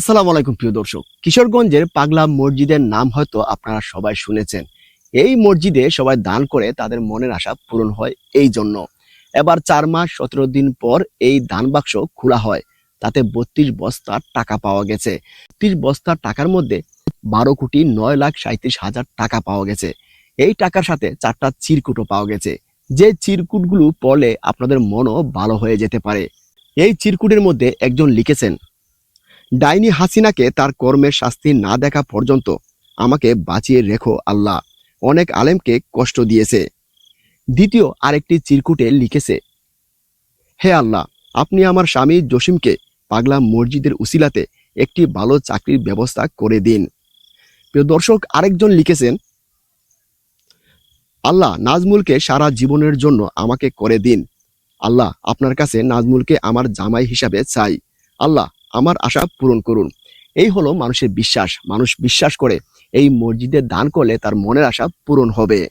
আসসালামু আলাইকুম, প্রিয় দর্শক। কিশোরগঞ্জের পাগলা মসজিদের নাম হয়তো আপনারা সবাই শুনেছেন। এই মসজিদে সবাই দান করে তাদের মনের আশা পূরণ হয় এই জন্য। এবার চার মাস, সতেরো দিন পর এই দান বাক্স খোলা হয়। তাতে বত্রিশ বস্তার টাকা পাওয়া গেছে। বত্রিশ বস্তার টাকার মধ্যে বারো কোটি নয় লাখ সাঁত্রিশ হাজার টাকা পাওয়া গেছে। এই টাকার সাথে চারটা চিরকুটও পাওয়া গেছে। যে চিরকুটগুলো পড়লে আপনাদের মনও ভালো হয়ে যেতে পারে। এই চিরকুটের মধ্যে একজন লিখেছেন ডাইনি হাসিনাকে তার কর্মের শাস্তি না দেখা পর্যন্ত আমাকে বাঁচিয়ে রেখো আল্লাহ। অনেক আলেমকে কষ্ট দিয়েছে। দ্বিতীয় আরেকটি চিরকুটে লিখেছে, হে আল্লাহ, আপনি আমার স্বামী জসিমকে পাগলা মসজিদের উসিলাতে একটি ভালো চাকরির ব্যবস্থা করে দিন। প্রিয় দর্শক, আরেকজন লিখেছেন, আল্লাহ নাজমুলকে সারা জীবনের জন্য আমাকে করে দিন। আল্লাহ আপনার কাছে নাজমুলকে আমার জামাই হিসাবে চাই। আল্লাহ আমার আশা পূরণ করুন। এই হলো মানুষের বিশ্বাস। মানুষ বিশ্বাস করে এই মসজিদে দান করলে তার মনের আশা পূরণ হবে।